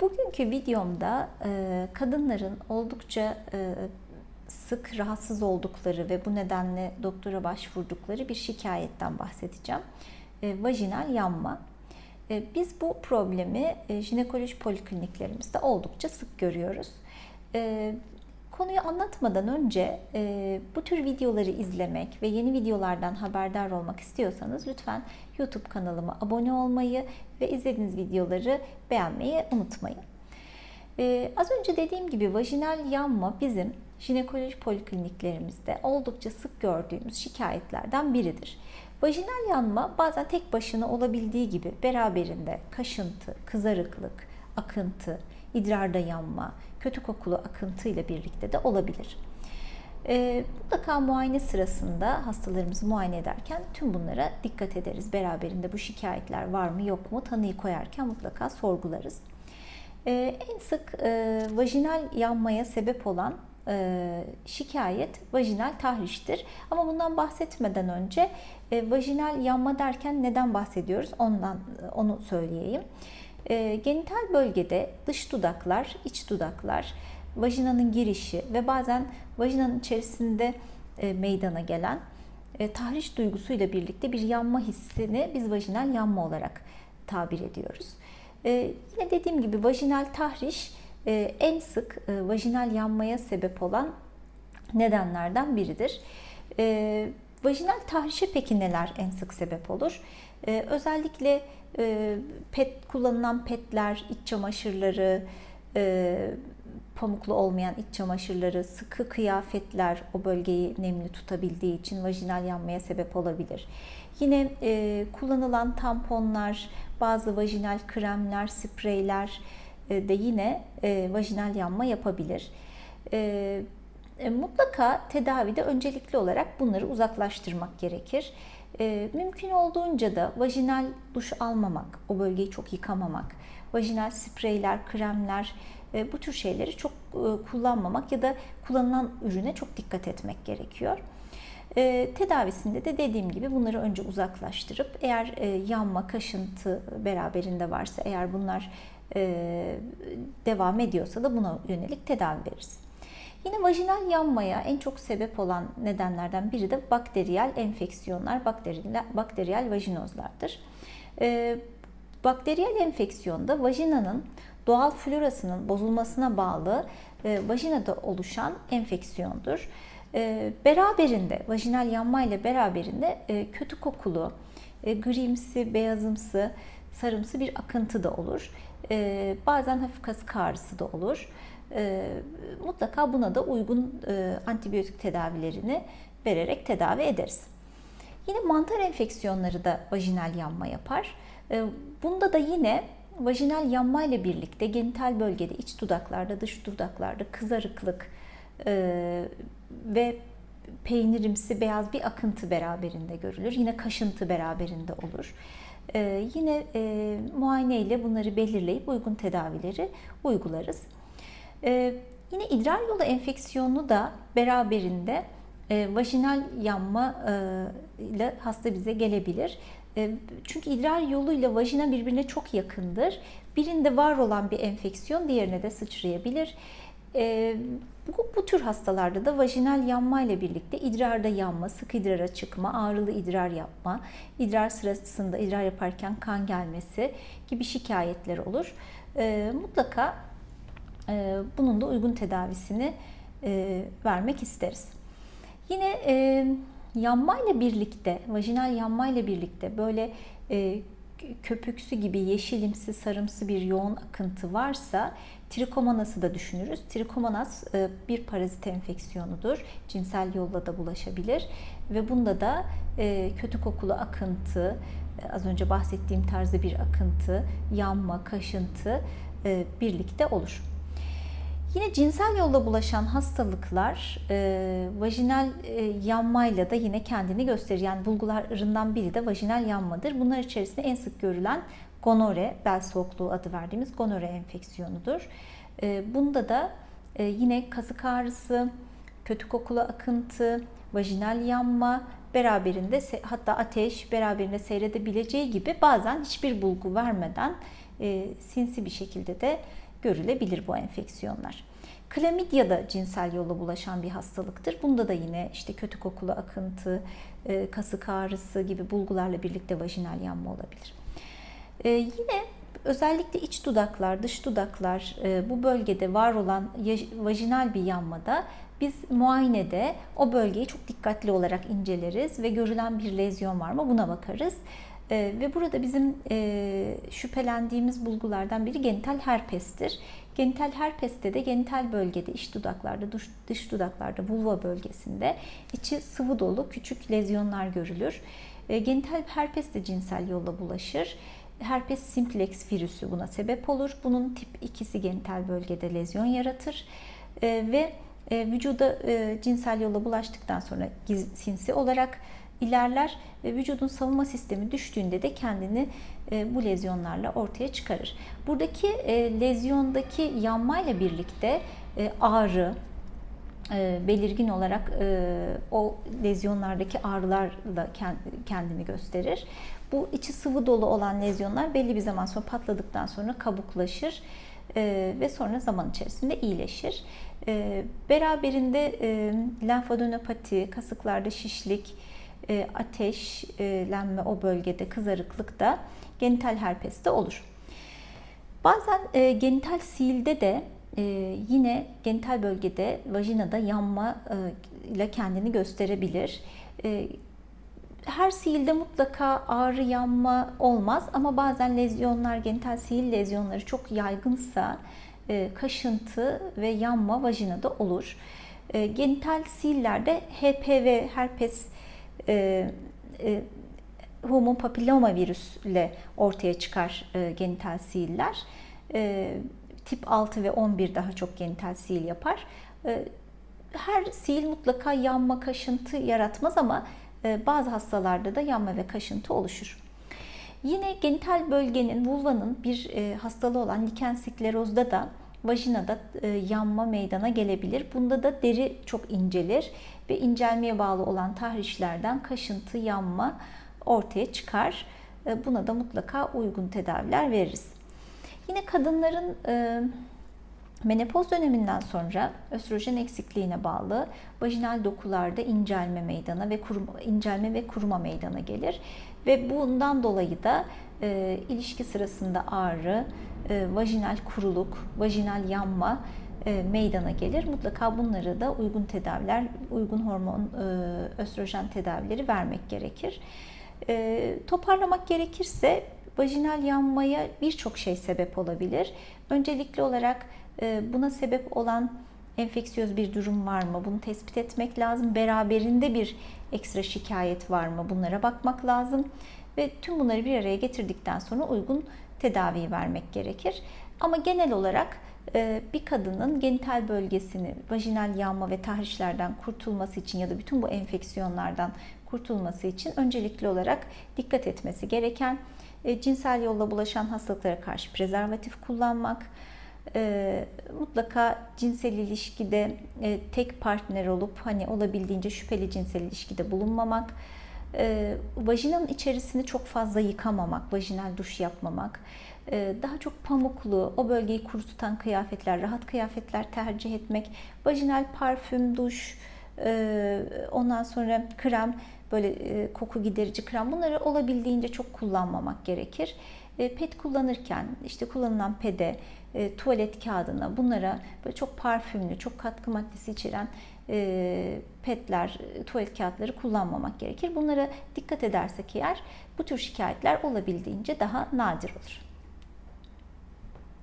Bugünkü videomda e, kadınların oldukça e, sık rahatsız oldukları ve bu nedenle doktora başvurdukları bir şikayetten bahsedeceğim. E, vajinal yanma. Biz bu problemi e, jinekoloji polikliniklerimizde oldukça sık görüyoruz. Konuyu anlatmadan önce e, bu tür videoları izlemek ve yeni videolardan haberdar olmak istiyorsanız lütfen YouTube kanalıma abone olmayı ve izlediğiniz videoları beğenmeyi unutmayın. Ee, az önce dediğim gibi vajinal yanma bizim jinekoloji polikliniklerimizde oldukça sık gördüğümüz şikayetlerden biridir. Vajinal yanma bazen tek başına olabildiği gibi beraberinde kaşıntı, kızarıklık, akıntı, idrarda yanma, kötü kokulu akıntı ile birlikte de olabilir. E, mutlaka muayene sırasında hastalarımızı muayene ederken tüm bunlara dikkat ederiz. Beraberinde bu şikayetler var mı yok mu tanıyı koyarken mutlaka sorgularız. E, en sık e, vajinal yanmaya sebep olan e, şikayet vajinal tahriştir. Ama bundan bahsetmeden önce e, vajinal yanma derken neden bahsediyoruz ondan onu söyleyeyim. E, genital bölgede dış dudaklar, iç dudaklar, vajinanın girişi ve bazen vajinanın içerisinde e, meydana gelen e, tahriş duygusuyla birlikte bir yanma hissini biz vajinal yanma olarak tabir ediyoruz. E, yine dediğim gibi vajinal tahriş e, en sık e, vajinal yanmaya sebep olan nedenlerden biridir. E, vajinal tahrişe peki neler en sık sebep olur? E, özellikle e, pet kullanılan petler, iç çamaşırları, e, pamuklu olmayan iç çamaşırları, sıkı kıyafetler o bölgeyi nemli tutabildiği için vajinal yanmaya sebep olabilir. Yine e, kullanılan tamponlar, bazı vajinal kremler, spreyler e, de yine e, vajinal yanma yapabilir. E, e, mutlaka tedavide öncelikli olarak bunları uzaklaştırmak gerekir. E, mümkün olduğunca da vajinal duş almamak, o bölgeyi çok yıkamamak, vajinal spreyler, kremler, e, bu tür şeyleri çok e, kullanmamak ya da kullanılan ürüne çok dikkat etmek gerekiyor. E, tedavisinde de dediğim gibi bunları önce uzaklaştırıp eğer yanma, kaşıntı beraberinde varsa eğer bunlar devam ediyorsa da buna yönelik tedavi veririz. Yine vajinal yanmaya en çok sebep olan nedenlerden biri de bakteriyel enfeksiyonlar, bakteriyel, bakteriyel vajinozlardır. Bakteriyel enfeksiyonda vajinanın doğal florasının bozulmasına bağlı e, vajinada oluşan enfeksiyondur. E, beraberinde, vajinal yanma ile beraberinde e, kötü kokulu, e, grimsi, beyazımsı, sarımsı bir akıntı da olur. E, bazen hafif kasık ağrısı da olur. E, mutlaka buna da uygun e, antibiyotik tedavilerini vererek tedavi ederiz. Yine mantar enfeksiyonları da vajinal yanma yapar. E, bunda da yine vajinal yanma ile birlikte genital bölgede, iç dudaklarda, dış dudaklarda kızarıklık e, ve peynirimsi beyaz bir akıntı beraberinde görülür. Yine kaşıntı beraberinde olur. E, yine e, muayene ile bunları belirleyip uygun tedavileri uygularız. E, yine idrar yolu enfeksiyonu da beraberinde e, vajinal yanma e, ile hasta bize gelebilir. E, çünkü idrar yoluyla vajina birbirine çok yakındır. Birinde var olan bir enfeksiyon diğerine de sıçrayabilir. E, bu, bu tür hastalarda da vajinal yanma ile birlikte idrarda yanma, sık idrara çıkma, ağrılı idrar yapma, idrar sırasında idrar yaparken kan gelmesi gibi şikayetler olur. E, mutlaka bunun da uygun tedavisini vermek isteriz. Yine yanmayla birlikte, vajinal yanmayla birlikte böyle e, köpüksü gibi yeşilimsi, sarımsı bir yoğun akıntı varsa trikomonası da düşünürüz. Trikomonas e, bir parazit enfeksiyonudur. Cinsel yolla da bulaşabilir ve bunda da e, kötü kokulu akıntı, e, az önce bahsettiğim tarzda bir akıntı, yanma, kaşıntı e, birlikte olur. Yine cinsel yolla bulaşan hastalıklar e, vajinal e, yanmayla da yine kendini gösterir. Yani bulgularından biri de vajinal yanmadır. Bunlar içerisinde en sık görülen gonore, bel soğukluğu adı verdiğimiz gonore enfeksiyonudur. E, bunda da e, yine kasık ağrısı, kötü kokulu akıntı, vajinal yanma, beraberinde hatta ateş beraberinde seyredebileceği gibi bazen hiçbir bulgu vermeden e, sinsi bir şekilde de görülebilir bu enfeksiyonlar. Klamidya da cinsel yolla bulaşan bir hastalıktır. Bunda da yine işte kötü kokulu akıntı, e, kasık ağrısı gibi bulgularla birlikte vajinal yanma olabilir. E, yine özellikle iç dudaklar, dış dudaklar e, bu bölgede var olan vajinal bir yanmada biz muayenede o bölgeyi çok dikkatli olarak inceleriz ve görülen bir lezyon var mı buna bakarız. E, ve burada bizim e, şüphelendiğimiz bulgulardan biri genital herpestir. Genital herpeste de genital bölgede, iç dudaklarda, dış, dış dudaklarda, vulva bölgesinde içi sıvı dolu küçük lezyonlar görülür. E, genital herpes de cinsel yolla bulaşır. Herpes simplex virüsü buna sebep olur. Bunun tip 2'si genital bölgede lezyon yaratır. E, ve e, vücuda e, cinsel yolla bulaştıktan sonra sinsi olarak ilerler ve vücudun savunma sistemi düştüğünde de kendini e, bu lezyonlarla ortaya çıkarır. Buradaki e, lezyondaki yanmayla birlikte e, ağrı, belirgin olarak o lezyonlardaki ağrılarla kendini gösterir. Bu içi sıvı dolu olan lezyonlar belli bir zaman sonra patladıktan sonra kabuklaşır ve sonra zaman içerisinde iyileşir. Beraberinde lenfadenopati, kasıklarda şişlik, e, ateşlenme o bölgede kızarıklık da genital herpeste olur. Bazen e, genital silde de e, yine genital bölgede vajinada yanma ile kendini gösterebilir. Her siilde mutlaka ağrı yanma olmaz ama bazen lezyonlar, genital siil lezyonları çok yaygınsa kaşıntı ve yanma vajinada olur. Genital siillerde HPV, herpes e, e, human papilloma virüsle ortaya çıkar e, genital siiller. E, tip 6 ve 11 daha çok genital sil yapar. E, her sil mutlaka yanma, kaşıntı yaratmaz ama e, bazı hastalarda da yanma ve kaşıntı oluşur. Yine genital bölgenin, vulvanın bir e, hastalığı olan liken sklerozda da vajinada e, yanma meydana gelebilir. Bunda da deri çok incelir ve incelmeye bağlı olan tahrişlerden kaşıntı, yanma ortaya çıkar. E, buna da mutlaka uygun tedaviler veririz. Yine kadınların e, Menopoz döneminden sonra östrojen eksikliğine bağlı vajinal dokularda incelme meydana ve kuruma, incelme ve kuruma meydana gelir ve bundan dolayı da e, ilişki sırasında ağrı, e, vajinal kuruluk, vajinal yanma e, meydana gelir. Mutlaka bunları da uygun tedaviler, uygun hormon e, östrojen tedavileri vermek gerekir. E, toparlamak gerekirse vajinal yanmaya birçok şey sebep olabilir. Öncelikli olarak e, buna sebep olan enfeksiyöz bir durum var mı? Bunu tespit etmek lazım. Beraberinde bir ekstra şikayet var mı? Bunlara bakmak lazım. Ve tüm bunları bir araya getirdikten sonra uygun tedaviyi vermek gerekir. Ama genel olarak e, bir kadının genital bölgesini vajinal yanma ve tahrişlerden kurtulması için ya da bütün bu enfeksiyonlardan kurtulması için öncelikli olarak dikkat etmesi gereken e, cinsel yolla bulaşan hastalıklara karşı prezervatif kullanmak, e, mutlaka cinsel ilişkide tek partner olup hani olabildiğince şüpheli cinsel ilişkide bulunmamak, e, vajinanın içerisini çok fazla yıkamamak, vajinal duş yapmamak, e, daha çok pamuklu, o bölgeyi kuru kıyafetler, rahat kıyafetler tercih etmek, vajinal parfüm, duş, e, ondan sonra krem, böyle e, koku giderici krem bunları olabildiğince çok kullanmamak gerekir. E, pet kullanırken işte kullanılan pede, e, tuvalet kağıdına bunlara böyle çok parfümlü, çok katkı maddesi içeren e, petler, tuvalet kağıtları kullanmamak gerekir. Bunlara dikkat edersek eğer bu tür şikayetler olabildiğince daha nadir olur.